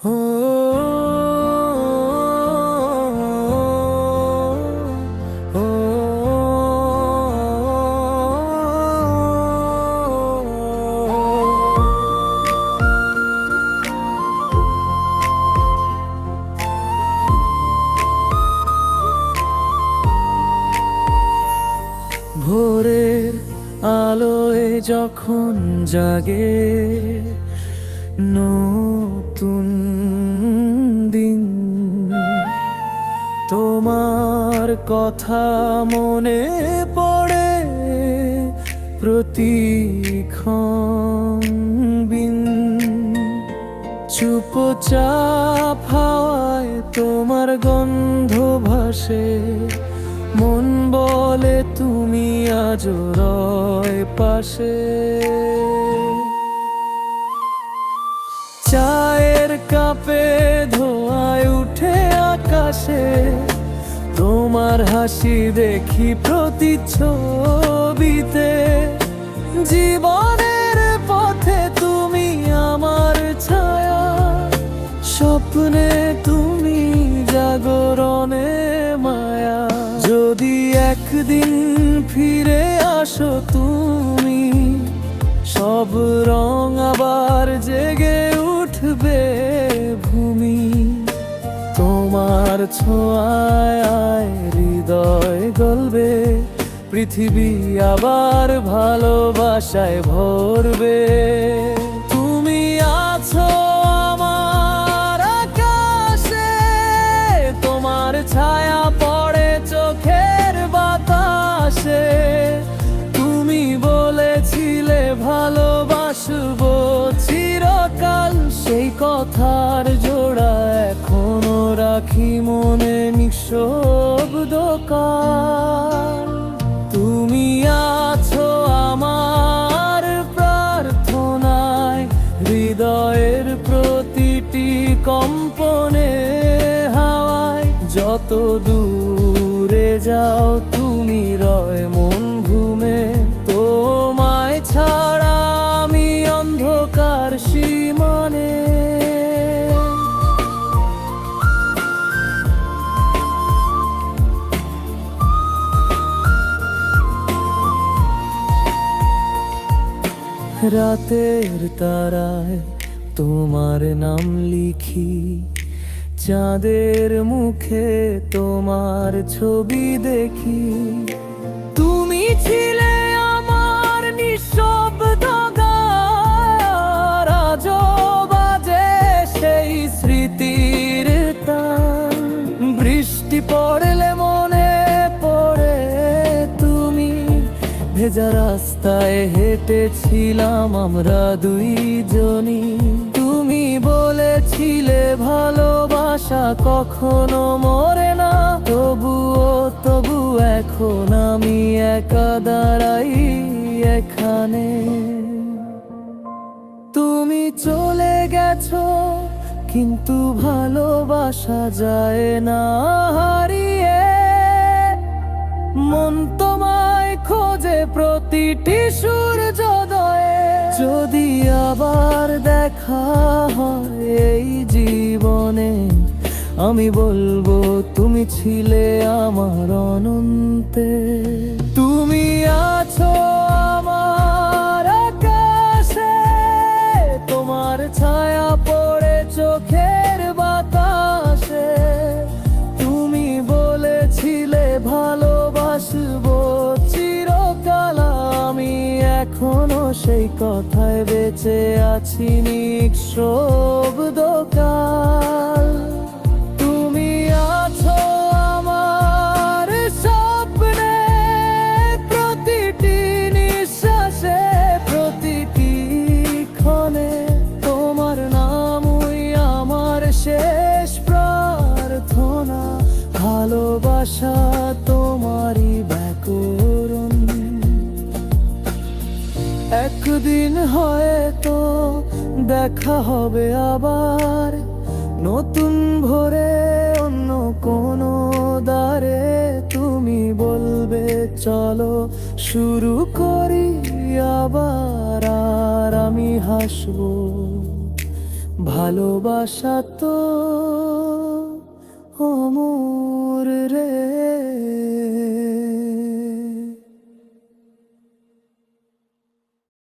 ভোরের আলোয় যখন জাগে কথা মনে পড়ে প্রতিক্ষণ চুপচাপ হাওয়ায় তোমার গন্ধ ভাসে। মন বলে তুমি আজ রয় পাশে। চায়ের কাপে ধোঁয়ায় উঠে আকাশে। তোমার হাসি দেখি প্রতিচ্ছবিতে। জীবনের পথে তুমি আমার ছায়া। স্বপ্নে তুমি জাগরণে মায়া। যদি একদিন ফিরে আসো তুমি, সব রং আবার জেগে উঠবে। তোমার ছোঁয়ায় হৃদয় গলবে। পৃথিবী আবার ভালোবাসায় ভরবে। তুমি আছো আমার আকাশে, তোমার ছায়া পড়ে চোখের বাতাসে। তুমি বলেছিলে ভালোবাসবো চিরকাল সেই কথার রাখি মনে নিঃশব্দ তুমি আছো আমার প্রার্থনায় হৃদয়ের প্রতিটি কম্পনে হাওয়ায়। যত দূরে যাও রাতের তারায় তোমার নাম লিখি। চাঁদের মুখে তোমার ছবি দেখি। তুমি ছিলে আমার নিঃশব্দ বাজে সেই স্মৃতির টান বৃষ্টি পড়লে মনে ভেজা রাস্তায় হেঁটেছিলাম আমরা দুইজনই। তুমি বলেছিলে ভালোবাসা কখনো মরে না, তবুও, তবু এখন আমি একা দাঁড়াই এখানে। তুমি চলে গেছো, কিন্তু ভালোবাসা যায় না। প্রতিটি সূর্যোদয়ে যদি আবার দেখা হয় এই জীবনে আমি বলব তুমি ছিলে আমার অনন্তে। সেই কথায় বেঁচে আছি নিঃশব্দকাল তুমি আছো আমার স্বপ্নে, প্রতিটি নিঃশ্বাসে, প্রতিটি ক্ষণে তোমার নামই আমার শেষ প্রার্থনা। ভালোবাসা তোমারই ব্যাকরণ একদিন হয়তো দেখা হবে আবার। নতুন ভোরে অন্য কোনো দ্বারে তুমি বলবে, চলো শুরু করি আবার আর আমি হাসবো। ভালোবাসা তো অমর